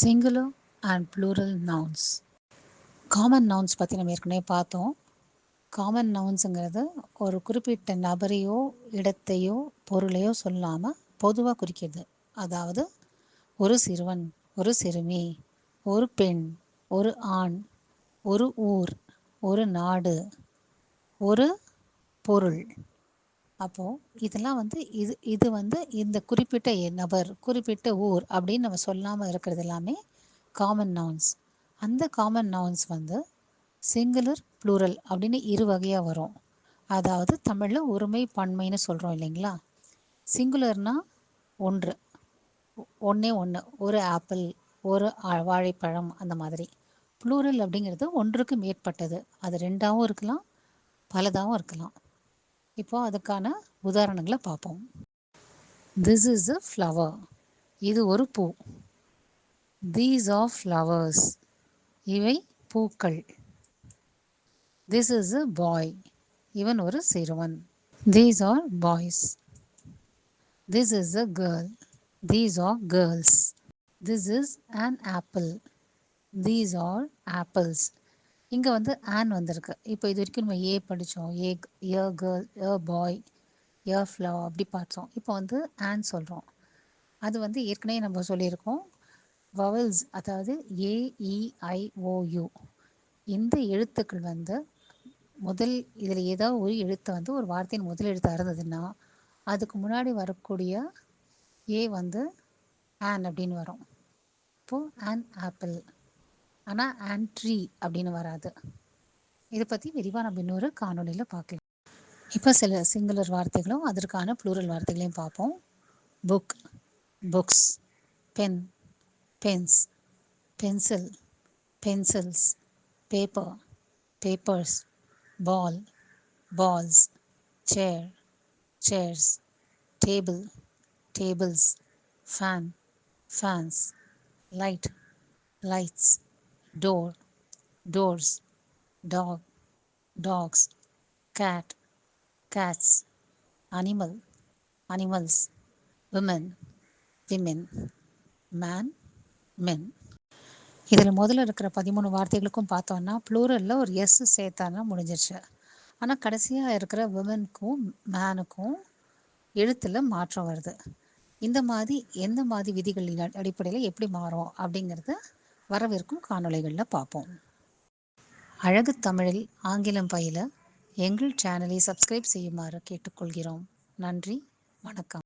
Singular and plural nouns common nouns பற்றி நம்ம ஏற்கனவே பார்த்தோம். காமன் நவுன்ஸுங்கிறது ஒரு குறிப்பிட்ட நபரையோ இடத்தையோ பொருளையோ சொல்லாமல் பொதுவாக குறிக்கிறது. அதாவது ஒரு சிறுவன் ஒரு சிறுமி ஒரு பெண் ஒரு ஆண் ஒரு ஊர் ஒரு நாடு ஒரு பொருள். அப்போது இதெல்லாம் வந்து இது இது வந்து இந்த குறிப்பிட்ட எ- நபர் குறிப்பிட்ட ஊர் அப்படின்னு நம்ம சொல்லாமல் இருக்கிறது எல்லாமே காமன் நவுன்ஸ் அந்த காமன் நவுன்ஸ் வந்து சிங்குலர் ப்ளூரல் அப்படின்னு இரு வகையாக வரும். அதாவது தமிழில் ஒருமை பன்மைன்னு சொல்கிறோம் இல்லைங்களா? சிங்குலர்னா ஒன்று. ஒன்றே ஒன்று ஒரு ஆப்பிள் ஒரு வாழைப்பழம் அந்த மாதிரி. ப்ளூரல் அப்படிங்கிறது ஒன்றுக்கு மேற்பட்டது. அது ரெண்டாகவும் இருக்கலாம் பலதாகவும் இருக்கலாம். இப்போ அதுக்கான உதாரணங்களை பார்ப்போம். திஸ் இஸ் அ ஃப்ளவர் இது ஒரு பூ. தீஸ் ஆர் ஃப்ளவர்ஸ் இவை பூக்கள். திஸ் இஸ் அ பாய் இவன் ஒரு சிறுவன். These are boys this is a girl these are girls this is an apple these are apples இங்கே வந்து ஆன் வந்திருக்கு. இப்போ இது வரைக்கும் நம்ம ஏ படித்தோம் ஏ ஏ கேர்ள் ஏ பாய் ஏ ஃப்ளவர் அப்படி பார்த்தோம். இப்போ வந்து ஆன் சொல்கிறோம் அது வந்து ஏற்கனவே நம்ம சொல்லியிருக்கோம். வவல்ஸ் அதாவது ஏஇஐஓயு இந்த எழுத்துக்கள் வந்து முதல் இதில் ஏதாவது ஒரு எழுத்து வந்து ஒரு வார்த்தையின் முதல் எழுத்தாக இருந்ததுன்னா அதுக்கு முன்னாடி வரக்கூடிய ஏ வந்து ஆன் அப்படின்னு வரும். இப்போது ஆன் ஆப்பிள் ஆனால் ஆன்ட்ரி அப்படின்னு வராது. இதை பற்றி விரிவாக நம்ம இன்னொரு காணொளியில் பார்க்கலாம். இப்போ சில சிங்குலர் வார்த்தைகளும் அதற்கான ப்ளூரல் வார்த்தைகளையும் பார்ப்போம். Book books pen pens pencil pencils paper papers ball balls chair chairs table tables fan fans light lights. Door, doors, dog, dogs, cat, cats, animal, animals, women, women, man, men. இதில் முதல்ல இருக்கிற பதிமூணு வார்த்தைகளுக்கும் பார்த்தோன்னா ப்ளூரலில் ஒரு S சேர்த்தானா முடிஞ்சிருச்சு. ஆனால் கடைசியாக இருக்கிற விமனுக்கும் மேனுக்கும் எழுத்தில் மாற்றம் வருது. இந்த மாதிரி எந்த மாதிரி விதிகளின் அடிப்படையில் எப்படி மாறும் அப்படிங்கிறத வரவிருக்கும் காணொளிகளில் பார்ப்போம் அழகு தமிழில் ஆங்கிலம் பயில எங்கள் சேனலை சப்ஸ்கிரைப் செய்யுமாறு கேட்டுக்கொள்கிறோம். நன்றி வணக்கம்.